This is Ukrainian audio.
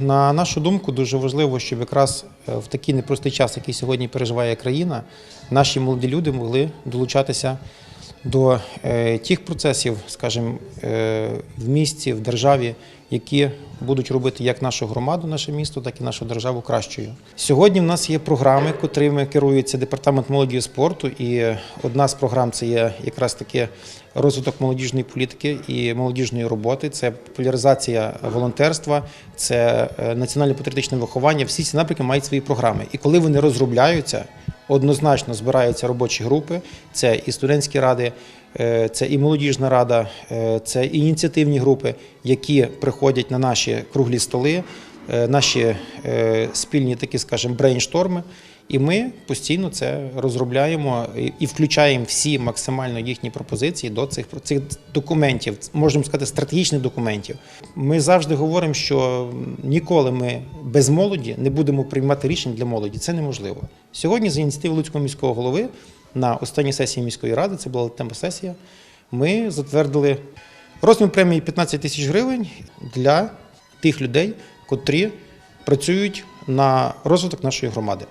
На нашу думку, дуже важливо, щоб якраз е, в такий непростий час, який сьогодні переживає країна, наші молоді люди могли долучатися до е, тих процесів, скажімо, е, в місті, в державі, які будуть робити як нашу громаду, наше місто, так і нашу державу кращою. Сьогодні в нас є програми, котрими керується департамент молоді і спорту. І одна з програм це є якраз таки розвиток молодіжної політики і молодіжної роботи. Це популяризація волонтерства, це е, національно-патріотичне виховання. Всі ці напрямки мають свої програми. І коли вони розробляються, однозначно збираються робочі групи. Це і студентські ради, е, це і молодіжна рада, е, це і ініціативні групи, які приходять на наші круглі столи, наші е, спільні такі, скажімо, брейншторми. І ми постійно це розробляємо і включаємо всі максимально їхні пропозиції до цих цих документів, можемо сказати, стратегічних документів. Ми завжди говоримо, що ніколи ми без молоді не будемо приймати рішень для молоді. Це неможливо. Сьогодні, за ініціативи Луцького міського голови, на останній сесії міської ради, це була тема сесія, ми затвердили розмір премії 15 тисяч гривень для тих людей, котрі працюють на розвиток нашої громади.